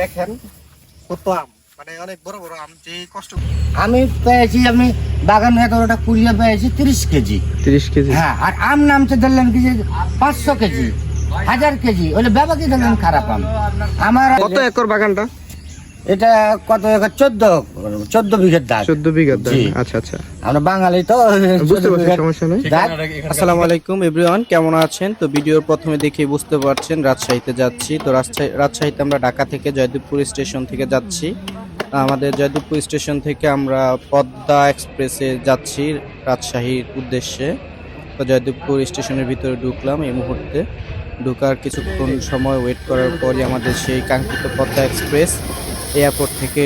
দেখেন কত আম। মানে অনেক বড় বড় আম যে কষ্ট আমি পেয়েছি আমি বাগান এগারোটা কুড়িয়ে পেয়েছি তিরিশ কেজি। তিরিশ কেজি? হ্যাঁ আর আম নামতে ধরলেন কি যে পাঁচশো কেজি হাজার কেজি। ওই ব্যাপারে ধরলাম খারাপ আম? আমার কত একর বাগানটা? এটা কত একর? চোদ্দ চোদ্দ বিঘের দাগ। চোদ্দ বিঘার জি। আচ্ছা আচ্ছা। আমরা বাঙালি তো বুঝতে পারছি সমস্যা নেই। আসসালামু আলাইকুম এভরিওয়ান কেমন আছেন? তো ভিডিওর প্রথমে দেখেই বুঝতে পারছেন রাজশাহীতে যাচ্ছি। তো রাজশাহী রাজশাহীতে আমরা ঢাকা থেকে জয়দেবপুর স্টেশন থেকে যাচ্ছি। আমাদের জয়দেবপুর স্টেশন থেকে আমরা পদ্মা এক্সপ্রেসে যাচ্ছি রাজশাহীর উদ্দেশ্যে। তো জয়দেবপুর স্টেশনের ভিতরে ঢুকলাম এই মুহূর্তে। ঢুকার কিছুক্ষণ সময় ওয়েট করার পরই আমাদের সেই কাঙ্ক্ষিত পদ্মা এক্সপ্রেস। এয়ারপোর্ট থেকে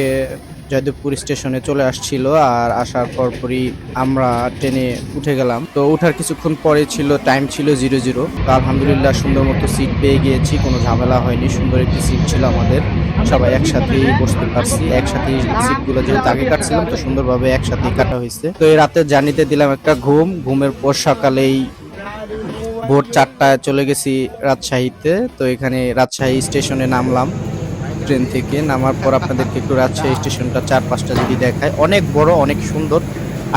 জয়দেবপুর স্টেশনে চলে আসছিল আর আসার পরপরই আমরা ট্রেনে উঠে গেলাম। তো ওঠার কিছুক্ষণ পরে ছিল টাইম ছিল জিরো জিরো। তো আলহামদুলিল্লাহ সুন্দর মতো সিট পেয়ে গিয়েছি, কোনো ঝামেলা হয়নি। সুন্দর একটি সিট ছিল আমাদের। সবাই একসাথেই বসতে পারছি, একসাথেই সিটগুলো যেহেতু আগে কাটছিলাম, তো সুন্দরভাবে একসাথেই কাটা হয়েছে। তো এই রাতের জার্নিতে দিলাম একটা ঘুম। ঘুমের পর সকালেই ভোর চারটায় চলে গেছি রাজশাহীতে। তো এখানে রাজশাহী স্টেশনে নামলাম। ট্রেন থেকে নামার পর আপনাদেরকে একটু রাজশাহী স্টেশনটা চার পাঁচটা যদি দেখায়, অনেক বড়, অনেক সুন্দর।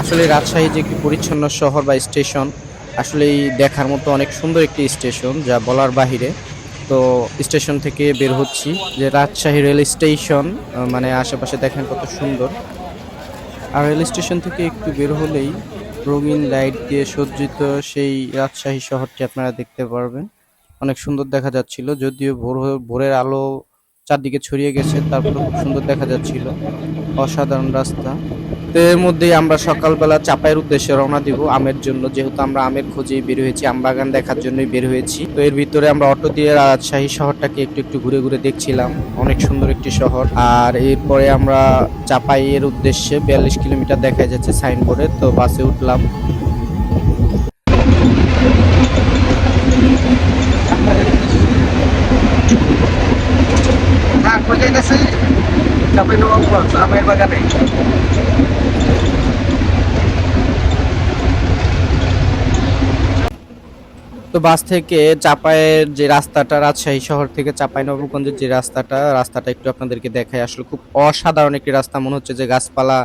আসলে রাজশাহী যে একটি পরিচ্ছন্ন শহর বা স্টেশন, আসলেই দেখার মতো অনেক সুন্দর একটি স্টেশন যা বলার বাহিরে। তো স্টেশন থেকে বের হচ্ছি যে রাজশাহী রেল স্টেশন মানে আশেপাশে দেখেন কত সুন্দর। আর রেল স্টেশন থেকে একটু বের হলেই রঙিন লাইট দিয়ে সজ্জিত সেই রাজশাহী শহরটি আপনারা দেখতে পারবেন। অনেক সুন্দর দেখা যাচ্ছিল, যদিও ভোর ভোরের আলো চারদিকে ছড়িয়ে গেছে, তারপরে খুব সুন্দর দেখা যাচ্ছিল। অসাধারণ রাস্তা। তো এর মধ্যেই আমরা সকালবেলা চাপাইয়ের উদ্দেশ্যে রওনা দিব আমের জন্য। যেহেতু আমরা আমের খোঁজেই বের হয়েছি, আম বাগান দেখার জন্যই বের হয়েছি। তো এর ভিতরে আমরা অটো দিয়ে রাজশাহী শহরটাকে একটু একটু ঘুরে ঘুরে দেখছিলাম। অনেক সুন্দর একটি শহর। আর এরপরে আমরা চাপাইয়ের উদ্দেশ্যে বিয়াল্লিশ কিলোমিটার দেখা যাচ্ছে সাইনবোর্ডে। তো বাসে উঠলাম। নবাবগঞ্জ আমের বাগানে তো বাস থেকে চাপায়ের যে রাস্তাটা রাজশাহী শহর থেকে চাপাই নবগঞ্জের যে রাস্তাটা রাস্তাটা একটু আপনাদেরকে দেখায় আসলে খুব অসাধারণ একটি রাস্তা। মনে হচ্ছে যে গাছপালা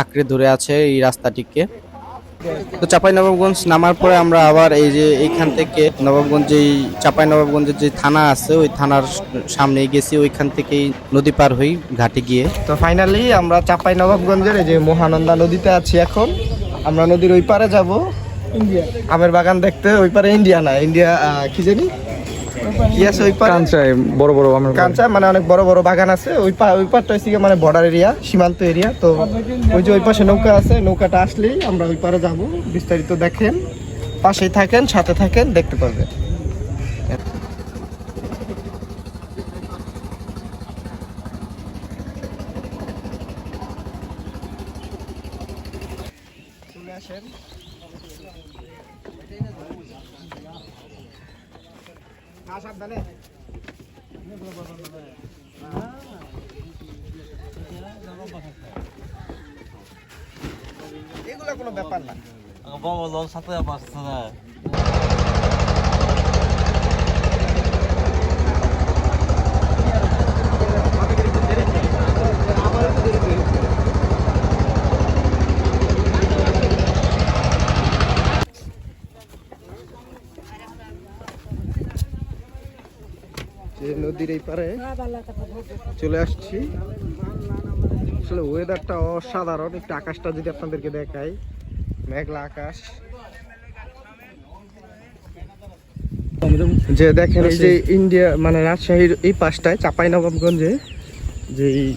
আঁকড়ে ধরে আছে এই রাস্তাটিকে। তো চাপাই নবাবগঞ্জ নামার পরে আমরা আবার এই যে এইখান থেকে নবাবগঞ্জেই চাঁপাইনবাবগঞ্জের চাপাই নবাবগঞ্জের যে থানা আছে ওই থানার সামনে গেছি ওইখান থেকেই নদী পার হই ঘাটে গিয়ে। তো ফাইনালি আমরা চাপাই নবাবগঞ্জের এই যে মহানন্দা নদীতে আছি এখন। আমরা নদীর ওই পারে যাব। ইন্ডিয়া। আমের বাগান দেখতে ওই পারে ইন্ডিয়া না ইন্ডিয়া কি জানি? আছে ওই পারে কাঞ্চায় বড় বড় আমার কাঞ্চা মানে অনেক বড় বড় বাগান আছে। ওই পা ওই পারটা হচ্ছে মানে বর্ডার এরিয়া সীমান্ত এরিয়া তো ওই যে ওই পাশে নৌকা আছে নৌকাটা আসলেই আমরা ওই পারে যাব। বিস্তারিত দেখেন পাশেই থাকেন সাথে থাকেন দেখতে পারবেন। এগুলো কোনো ব্যাপার না। বাবা লোক সাথে পাঁচশো না যে নদীর এই পারে। চলে আসছি। আসলে ওয়েদারটা অসাধারণ। একটু আকাশটা যদি আপনাদেরকে দেখাই। মেঘলা আকাশ। যে দেখেন এই যে ইন্ডিয়া মানে রাজশাহীর এই পাশটায় চাপাই নবাবগঞ্জে যে এই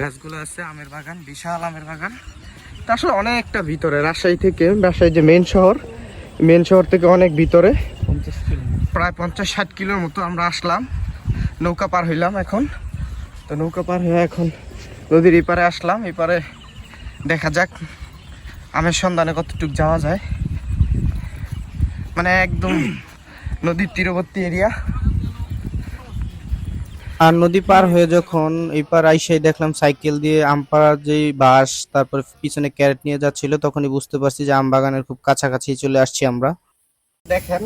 গাছগুলো আছে, আমের বাগান, বিশাল আমের বাগান। তা আসলে অনেকটা ভিতরে। রাজশাহী থেকে রাজশাহী যে মেন শহর মেন শহর থেকে অনেক ভিতরে। প্রায় পঞ্চাশ ষাট কিলোর মতো আমরা আসলাম। নৌকা পার হইলাম এখন। তো নৌকা পার হয়ে এখন নদীর এই পারে আসলাম। এই পারে দেখা যাক আমের সন্ধানে কতটুকু যাওয়া যায়। মানে একদম নদীর তীরবর্তী এরিয়া। আর নদী পার হয়ে যখন এই পার আইসাই দেখলাম সাইকেল দিয়ে আমপাড়ার যে বাস তারপর পিছনে ক্যারেট নিয়ে যাচ্ছিল তখনই বুঝতে পারছি যে আম বাগানের খুব কাছাকাছি চলে আসছি আমরা। দেখেন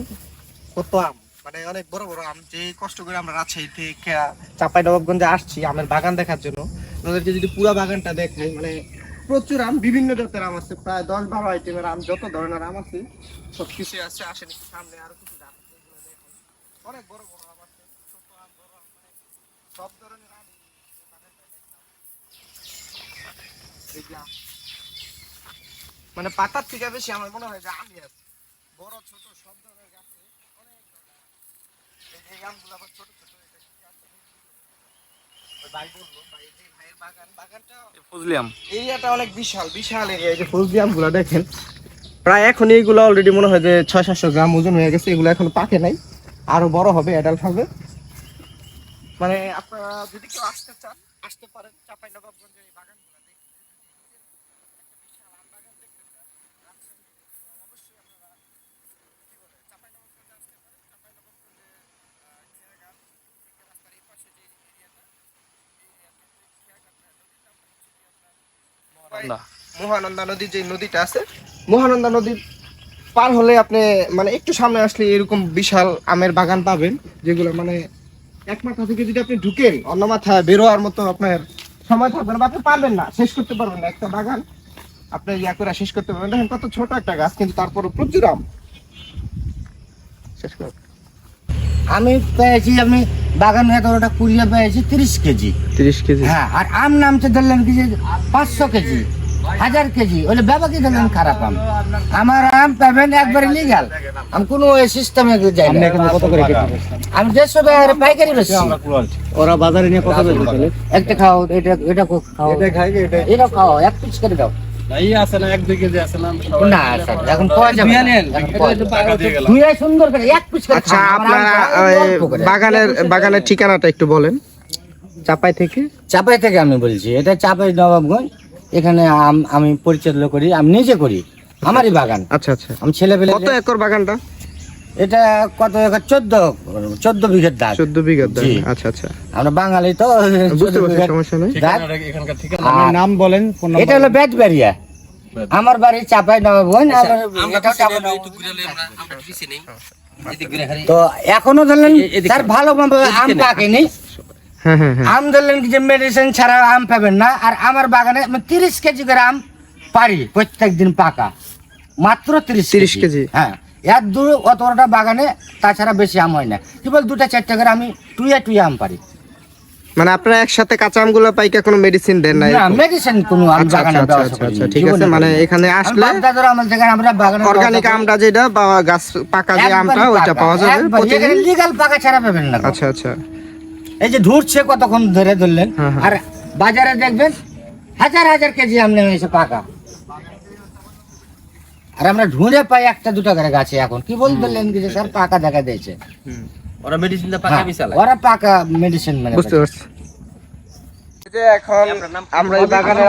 কত আম মানে অনেক বড় বড় আম, যে কষ্ট করে আমরা রাজশাহী থেকে চাপাই নবাবগঞ্জে আসছি আমের বাগান দেখার জন্য, ওদেরকে যদি পুরো বাগানটা দেখাই মানে প্রচুর আম, বিভিন্ন জাতের আম আছে, প্রায় দশ বারো আইটেমের আম, যত ধরনের আম আছে সব কিছু আছে, আসেন সামনে আরও কিছু। অনেক বড় বড় আম আছে, ছোট আম, বড় আম মানে সব ধরনের আম। মানে পাতার থেকে বেশি আমার মনে হয় যে আমি আছে বড়, ছোট, সব ধরনের গাছে অনেক ধরনের আম। এই আমগুলো আবার ছোট ছোট এরিয়াটা অনেক বিশাল বিশাল এরিয়া। এই যে ফজলি আমগুলো দেখেন প্রায় এখন এইগুলো অলরেডি মনে হয় যে ছয় সাতশো গ্রাম ওজন হয়ে গেছে এগুলো এখন পাকে নাই। আরও বড় হবে অ্যাডাল্ট হবে। মানে আপনারা যদি কেউ আসতে চান আসতে পারেন চাপাই এই বাগানগুলো দেখতে একটা বিশাল আম বাগান দেখতে চান রাজশাহী তো অবশ্যই আপনারা কি বলে চাঁপাইনবাবগঞ্জে আসতে পারেন চাঁপাইনবাবগঞ্জে আহ, খেয়াঘাট থেকে রাস্তার এই পাশে যে এরিয়াটা এই এরিয়াটাতে খেয়াঘাট নদীর নামটা হচ্ছে কি আপনার মহানন্দা। নদীর যে নদীটা আছে মহানন্দা নদীর পার হলে আপনি মানে একটু সামনে আসলে এরকম বিশাল আমের বাগান পাবেন যেগুলো মানে এক মাথা থেকে যদি আপনি ঢুকেন অন্য মাথায় বেরোয়ার মতো আপনার সময় থাকবে না আপনি পারবেন না শেষ করতে পারবেন না একটা বাগান। আপনি ইয়া করে শেষ করতে পারবেন। দেখেন কত ছোট একটা গাছ কিন্তু তারপরে প্রচুর আম। শেষ করুন আমি পেয়েছি আমি বাগান এতটা কুড়িয়ে পেয়েছি তিরিশ কেজি। তিরিশ কেজি। হ্যাঁ আর আম নামতে ধরলেন কি যে পাঁচশো কেজি। হাজার কেজি। ওলে কি ধরলেন খারাপ আম। আমার আম পাবেন একবারে লিগাল আমি কোনো সিস্টেমে যাই না। কত করে আমি দেড়শো টাকা পাইকারি বেশি ওরা বাজারে নিয়ে কত বেচে চলে একটা খাও এটা এটা খাও। এটা খাই এটা এটা খাও এক পিস করে দাও। এই আছে না এক দুই কেজি আছে না না স্যার এখন পাওয়া যাবে না। এখন পাওয়া যাবে। না। ধুয়ে সুন্দর করে এক পিস করে আচ্ছা খাও। আপনারা আমটা ওই অল্প করে। বাগানের বাগানের ঠিকানাটা একটু বলেন। চাপাই থেকে? চাপাই থেকে আমি বলছি। এটা চাপাই নবাবগঞ্জ। এখানে আম আমি পরিচালনা করি আমি নিজে করি আমারই বাগান। আচ্ছা আচ্ছা। আমি ছেলে পেলে কত একর বাগানটা? এটা কত একর? চোদ্দ চোদ্দ বিঘের দাগ। চোদ্দ বিঘার দাগ। আচ্ছা আচ্ছা। আমরা বাঙালি তো। বুঝতে পারছি সমস্যা নেই। দাগ। এখানকার ঠিকানা। আর নাম বলেন এটা হলো বেতবেরিয়া আমার বাড়ি চাপাই নবাবগঞ্জ। আমার এটা তো এখনও ধরলেন তার ভালো আম পাকেনি। আম ধরলেন কি যে মেডিসিন ছাড়া আম পাবেন না আর আমার বাগানে তিরিশ কেজি করে আম পারি প্রত্যেক দিন পাকা। মাত্র তিরিশ 30 কেজি? হ্যাঁ। এক দু অতটা বাগানে তাছাড়া বেশি আম হয় না। কেবল দুটা চারটা করে আমি টুয়ে টুয়ে আম পারি। মানে আপনারা একসাথে কাঁচা আমগুলো পাইকা কোনো মেডিসিন দেন না মেডিসিন কোনো আমি আচ্ছা, বাগানে আচ্ছা, আচ্ছা, আচ্ছা, ঠিক আছে, মানে এখানে আমি আসলে বাপ-দাদার আমল থেকে আমরা বাগানে অর্গানিক আমটা যেটা বা গাছ পাকা যে। আমটা ওইটা পাওয়া যাবে। প্রতিদিন। লিগাল পাকা ছাড়া পাবেন না আচ্ছা আচ্ছা। এই যে ঢুটছে কতক্ষণ ধরে ধরলেন? হ্যাঁ, হ্যাঁ। আর বাজারে দেখবেন হাজার হাজার কেজি আম নেমে এসে পাকা। আর আমরা ঢুঁড়ে পাই একটা দুটো করে গাছে এখন। কি বল ধরলেন কি যে স্যার পাকা দেখা দিয়েছে। ওরা মেডিসিনটা হ্যাঁ, ওরা পাকা মেডিসিন মানে বুঝতে পারছি। এই যে এখন আমরা এই বাগানের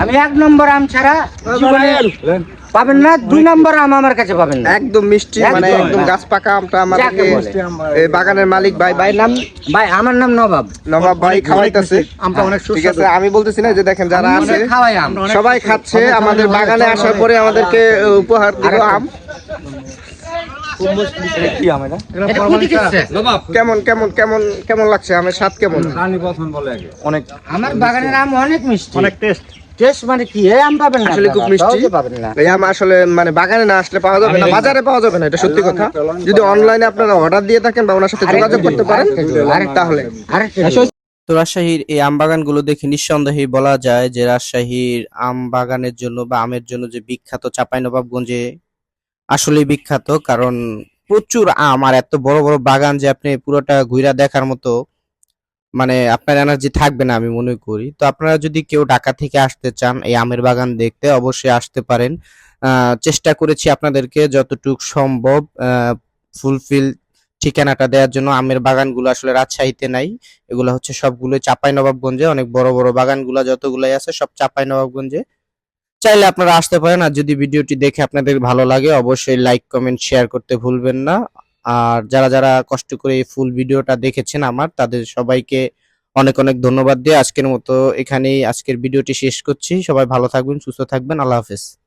আম এক নম্বর আম ছাড়া পাবেন না দুই নম্বর আম আমার কাছে পাবেন না। একদম মিষ্টি মানে একদম। গাছ পাকা আমটা যাকে এই বাগানের মালিক ভাই। ভাই নাম ভাই আমার নাম নবাব। নবাব ভাই খাওয়াইতেছে। আমটা অনেক ঠিক আছে আমি বলতেছি না যে দেখেন যারা আছে খাওয়াই আম। সবাই খাচ্ছে আমাদের বাগানে আসার পরে আমাদেরকে উপহার দিল আম। এটা কেমন কেমন কেমন কেমন লাগছে? আমের স্বাদ কেমন? অনেক আমার বাগানের আম অনেক মিষ্টি। অনেক টেস্ট টেস্ট মানে কি? এই আম পাবেন না আসলে খুব মিষ্টি। পাবেন না। এই আম আসলে মানে বাগানে না আসলে পাওয়া যাবে না বাজারে পাওয়া যাবে না এটা সত্যি কথা। যদি অনলাইনে আপনারা অর্ডার দিয়ে থাকেন বা ওনার সাথে যোগাযোগ করতে পারেন তাহলে। তো রাজশাহীর এই আম বাগানগুলো দেখে নিঃসন্দেহে বলা যায় যে রাজশাহীর আম বাগানের জন্য বা আমের জন্য যে বিখ্যাত চাঁপাইনবাবগঞ্জে আসলেই বিখ্যাত কারণ প্রচুর আম আর এত বড় বড় বাগান যে আপনি পুরোটা ঘুরা দেখার মতো মানে আপনার এনার্জি থাকবে না আমি মনে করি। তো আপনারা যদি কেউ ঢাকা থেকে আসতে চান, এই আমের বাগান দেখতে অবশ্যই আসতে পারেন। চেষ্টা করেছি আপনাদেরকে যতটুক সম্ভব ফুলফিল ঠিকানাটা দেওয়ার জন্য। আমের বাগানগুলো আসলে রাজশাহীতে নাই। এগুলো হচ্ছে সবগুলো চাপাই নবাবগঞ্জে অনেক বড় বড় বাগানগুলো যতগুলাই আছে সব চাপাই নবাবগঞ্জে চাইলে আপনারা আসতে পারেন। আর যদি ভিডিওটি দেখে আপনাদের ভালো লাগে, অবশ্যই লাইক কমেন্ট শেয়ার করতে ভুলবেন না। আর যারা যারা কষ্ট করে এই ফুল ভিডিওটা দেখেছেন আমার, তাদের সবাইকে অনেক অনেক ধন্যবাদ দিয়ে আজকের মতো এখানেই আজকের ভিডিওটি শেষ করছি। সবাই ভালো থাকবেন, সুস্থ থাকবেন। আল্লাহ হাফেজ।